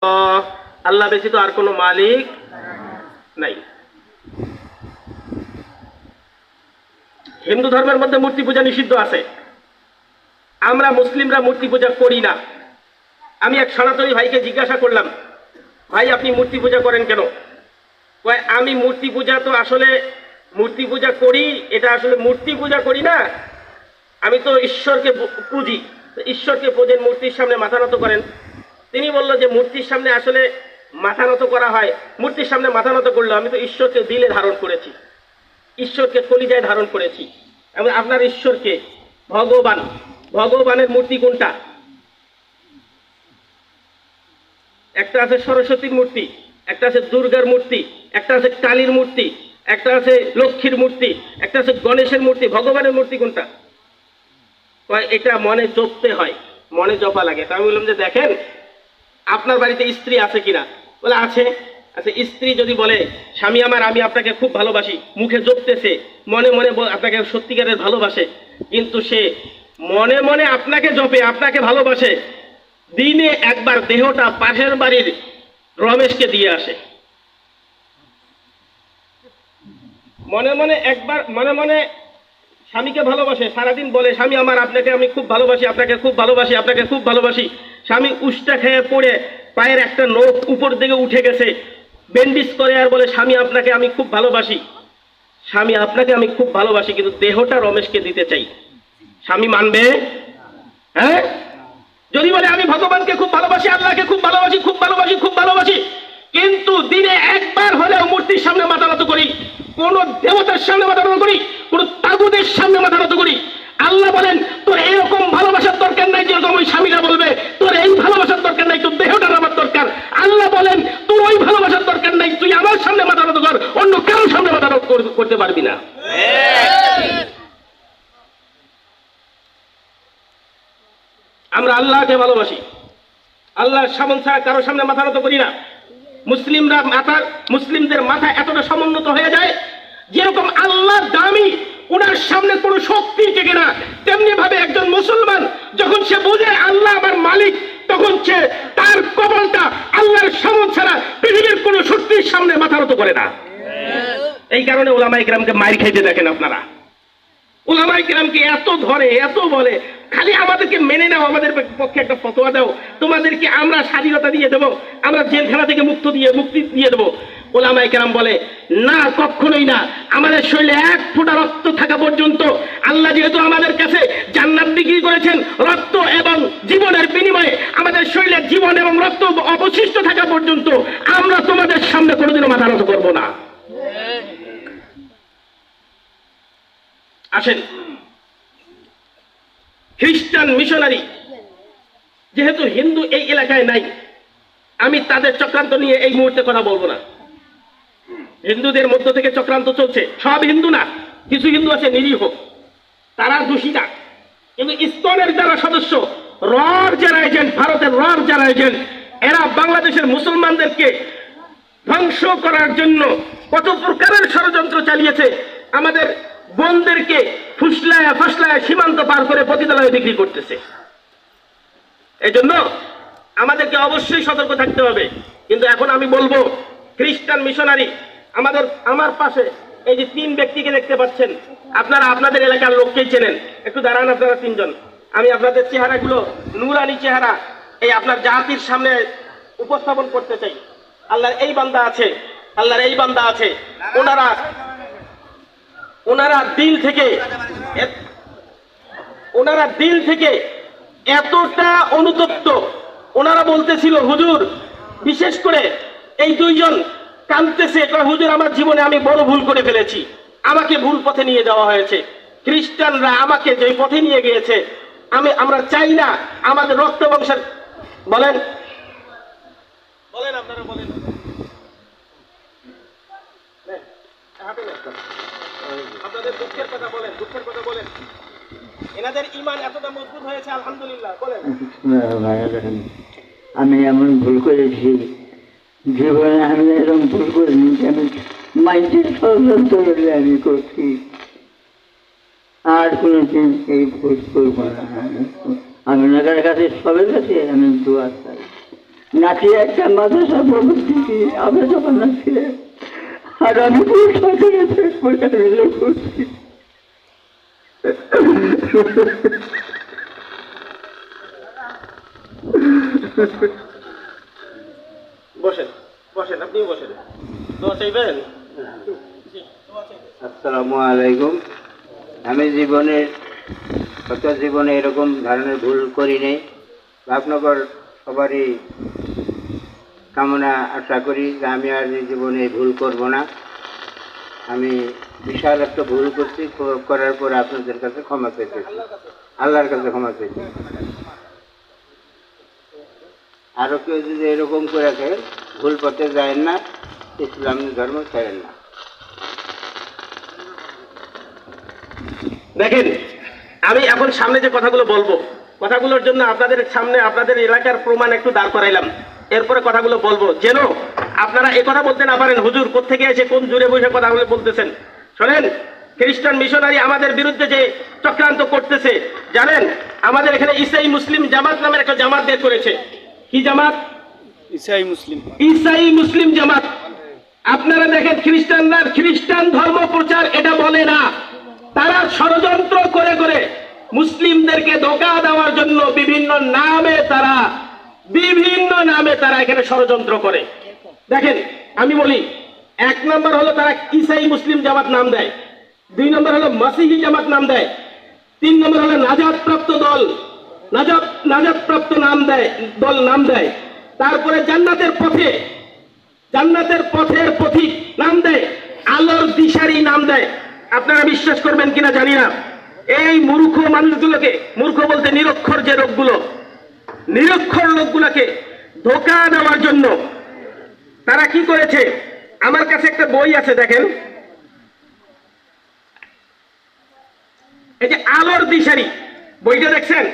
আল্লাহ ব্যতীত আর কোনো মালিক নাই। হিন্দু ধর্মের মধ্যে মূর্তি পূজা নিষিদ্ধ আছে। আমরা মুসলিমরা মূর্তি পূজা করি না। আমি এক সনাতনী ভাইকে জিজ্ঞাসা করলাম, ভাই, আপনি মূর্তি পূজা করেন কেন? আমি মূর্তি পূজা তো আসলে মূর্তি পূজা করি, এটা আসলে মূর্তি পূজা করি না। আমি তো ঈশ্বরকে পুজি। ঈশ্বরকে পূজেন মূর্তির সামনে মাথা নত করেন। তিনি বলল যে মূর্তির সামনে আসলে মাথা নত করা হয়। মূর্তির সামনে মাথা নত করল, আমি তো ঈশ্বরকে দিলে ধারণ করেছি। ঈশ্বরকে কলিজায় ধারণ করেছি। এবং আপনার ঈশ্বরকে, ভগবান, ভগবানের মূর্তি কোনটা? একটা আছে সরস্বতীর মূর্তি, একটা আছে দুর্গার মূর্তি, একটা আছে কালীর মূর্তি, একটা আছে লক্ষ্মীর মূর্তি, একটা আছে গণেশের মূর্তি, ভগবানের মূর্তি কোনটা? এটা মনে জপতে হয়, মনে জপা লাগে। তা আমি বললাম যে দেখেন আপনার বাড়িতে স্ত্রী আছে কিনা? বলে, আছে। আচ্ছা স্ত্রী যদি বলে, স্বামী আমার, আমি আপনাকে খুব ভালোবাসি। মুখে জপতেছে, মনে মনে আপনাকে সত্যিকারের ভালোবাসে। কিন্তু সে মনে মনে আপনাকে জপে, আপনাকে ভালোবাসে। দিনে একবার দেহটা পাশের বাড়ির রমেশকে দিয়ে আসে। মনে মনে একবার, মনে মনে স্বামীকে ভালোবাসে, সারাদিন বলে, স্বামী আমার, আপনাকে আমি খুব ভালোবাসি, আপনাকে খুব ভালোবাসি, আপনাকে খুব ভালোবাসি। স্বামী উষ্টা খেয়ে পড়ে, পায়ের একটা নখ উপর দিকে উঠে গেছে। বেন্ডিস করে আর বলে, স্বামী, আপনাকে আমি খুব ভালোবাসি। স্বামী, আপনাকে আমি খুব ভালোবাসি, কিন্তু দেহটা রমেশকে দিতে চাই। স্বামী মানবে? হ্যাঁ? যদি বলে, আমি ভগবানকে খুব ভালোবাসি, আল্লাহকে খুব ভালোবাসি খুব ভালোবাসি খুব ভালোবাসি, কিন্তু দিনে একবার হলেও মূর্তির সামনে মাথা করি, কোন দেবতার সামনে মাথা করি, কোন তাগুদের সামনে মাথা করি, আল্লাহ বলেন তোর এরকম ভালোবাসার দরকার নাই যেরকম ওই স্বামীরা বলবে তোর এই ভালোবাসার দরকার নাই তোর দেহটার আমার দরকার আল্লাহ বলেন তোর ওই ভালোবাসার দরকার নাই তুই আমার সামনে মাথা নত কর অন্য কারোর সামনে মাথা নত কর- করতে পারবি না। আমরা আল্লাহকে ভালোবাসি। আল্লাহর সামন ছাড়া কারোর সামনে মাথা নত করি না। মুসলিমরা মাথার মুসলিমদের মাথা এতটা সমুন্নত হয়ে যায়, যেরকম আল্লাহ দামি ওনার সামনে কোনো শক্তি টেকে না, তেমনি ভাবে একজন মুসলমান যখন সে বোঝে আল্লাহ আমার মালিক, তখন সে তার কবলটা আল্লাহর সামন ছাড়া পৃথিবীর কোনো শক্তির সামনে মাথা নত করে না। এই কারণে ওলামাই গ্রামকে মাইর খাইতে দেখেন আপনারা। ওলামাই কিরামকে এত ধরে, এত বলে, খালি আমাদেরকে মেনে নাও, আমাদের পক্ষে একটা ফতোয়া দাও, তোমাদেরকে আমরা স্বাধীনতা দিয়ে দেবো, আমরা জেলখানা থেকে মুক্ত দিয়ে, মুক্তি দিয়ে দেবো। ওলামাই কেরাম বলে, না, কখনোই না। আমাদের শরীরে এক ফোঁটা রক্ত থাকা পর্যন্ত আল্লাহ যেহেতু আমাদের কাছে জান্নাত বিক্রি করেছেন, রক্ত এবং জীবনের বিনিময়ে আমাদের শরীরে জীবন এবং রক্ত অবশিষ্ট থাকা পর্যন্ত আমরা তোমাদের সামনে কোনোদিনও মাথা নত করব না। আসেন। খ্রিস্টান মিশনারি, যেহেতু হিন্দু এই এলাকায় নাই, আমি তাদের চক্রান্ত নিয়ে এই মুহূর্তে কথা বলব না। হিন্দুদের মধ্য থেকে চক্রান্ত চলছে। সব হিন্দু না, কিছু হিন্দু আছে নিরীহ। তারা দোষী না কিন্তু ইসকনের যারা সদস্য, রর যারা এজেন্ট ভারতের রর যারা এজেন্ট এরা বাংলাদেশের মুসলমানদেরকে ধ্বংস করার জন্য কত প্রকারের ষড়যন্ত্র চালিয়েছে। আমাদের বোনদেরকে ফুসলায় ফাসলায় সীমান্ত পার করে পতিতালয়ে বিক্রি করতেছে। এজন্য আমাদেরকে অবশ্যই সতর্ক থাকতে হবে। কিন্তু এখন আমি বলব, খ্রিস্টান মিশনারি, আমাদের, আমার পাশে এই যে তিন ব্যক্তিকে দেখতে পাচ্ছেন, আপনারা আপনাদের এলাকার লোককেই চেনেন। একটু দাঁড়ান আপনারা তিনজন। আমি আপনাদের চেহারাগুলো, নুরানি চেহারা, এই আপনার জাতির সামনে উপস্থাপন করতে চাই। আল্লাহর এই বান্দা আছে, আল্লাহর এই বান্দা আছে, ওনারা ওনারা দিল থেকে ওনারা দিল থেকে এতটা অনুতপ্ত। ওনারা বলতেছিল, হুজুর, বিশেষ করে এই দুইজন কাঁদতেছে। হুজুর, আমার জীবনে আমি বড় ভুল করে ফেলেছি। আমাকে ভুল পথে নিয়ে যাওয়া হয়েছে। খ্রিস্টানরা আমাকে যে পথে নিয়ে গিয়েছে, আমি, আমরা চাই না আমাদের রক্ত বংশের বলেন। বলেন আপনারা, বলেন নে, হাঁটুন আপনারা। আপনাদের দুঃখের কথা বলেন দুঃখের কথা বলেন এনাদের ইমান এতটা মজবুত হয়েছে, আলহামদুলিল্লাহ, বলেন। আমি এমন ভুল করেছি, জীবনে আমি এরকম ভুল করিনি আমি মাইন্ডের ষড়যন্ত্র আমি করছি। আর কোনোদিন এই ভুল করব না আমি। ওনাদের কাছে সবের কাছে আমি চাই। নাতি একটা মাদ্রাসা প্রবর্তী আমরা যখন নাচি আর আমি খুব সরকারে মিলে করছি। বসেন বসেন, আপনিও বসেন। দোয়া চাইবেন? আসসালামু আলাইকুম। আমি জীবনের জীবনে এরকম ধরনের ভুল করি নেই ভাবনগর সবারই কামনা আশা করি যে আমি আর জীবনে ভুল করব না। আমি বিশাল একটা ভুল করছি করার পর আপনাদের কাছে ক্ষমা পেতেছি আল্লাহর কাছে ক্ষমা পেয়েছি আরও কেউ যদি এরকম করে থাকে, ভুল পথে যায় না, ইসলাম ধর্ম ছাড়েন না। দেখেন, আমি এখন সামনে যে কথাগুলো বলব, কথাগুলোর জন্য আপনাদের সামনে আপনাদের এলাকার প্রমাণ একটু দাঁড় করাইলাম। এরপরে কথাগুলো বলব। যেন আপনারা এ কথা বলতে না পারেন, হুজুর কোথেকে এসে কোন জুড়ে বসে কথাগুলো বলতেছেন? শোনেন, খ্রিস্টান মিশনারি আমাদের বিরুদ্ধে যে চক্রান্ত করতেছে, জানেন? আমাদের এখানে ইসাই মুসলিম জামাত নামের একটা জামাত বের করেছে। কি জামাত? ইসাই মুসলিম। ইসাই মুসলিম জামাত। আপনারা দেখেন খ্রিস্টানরা খ্রিস্টান ধর্ম প্রচার এটা বলে না। তারা ষড়যন্ত্র করে করে মুসলিমদেরকে ধোকা দেওয়ার জন্য বিভিন্ন নামে তারা বিভিন্ন নামে তারা এখানে ষড়যন্ত্র করে। দেখেন আমি বলি এক নম্বর হলো তারা ইসাই মুসলিম জামাত নাম দেয়। দুই নম্বর হলো মাসিহি জামাত নাম দেয়। তিন নম্বর হলো নাজাদ প্রাপ্ত দল। নাজাদ প্রাপ্ত নাম দেয়, দল নাম দেয়। তারপরে জান্নাতের পথে, জান্নাতের পথের পথিক নাম দেয়, আলোর দিশারি নাম দেয়। আপনারা বিশ্বাস করবেন কিনা জানি না। এই মূর্খ মানুষগুলোকে, মূর্খ বলতে নিরক্ষর যে লোকগুলো, নিরক্ষর লোকগুলোকে ধোকা দেওয়ার জন্য তারা কি করেছে? আমার কাছে একটা বই আছে, দেখেন। এই যে আলোর দিশারি, বইটা দেখছেন?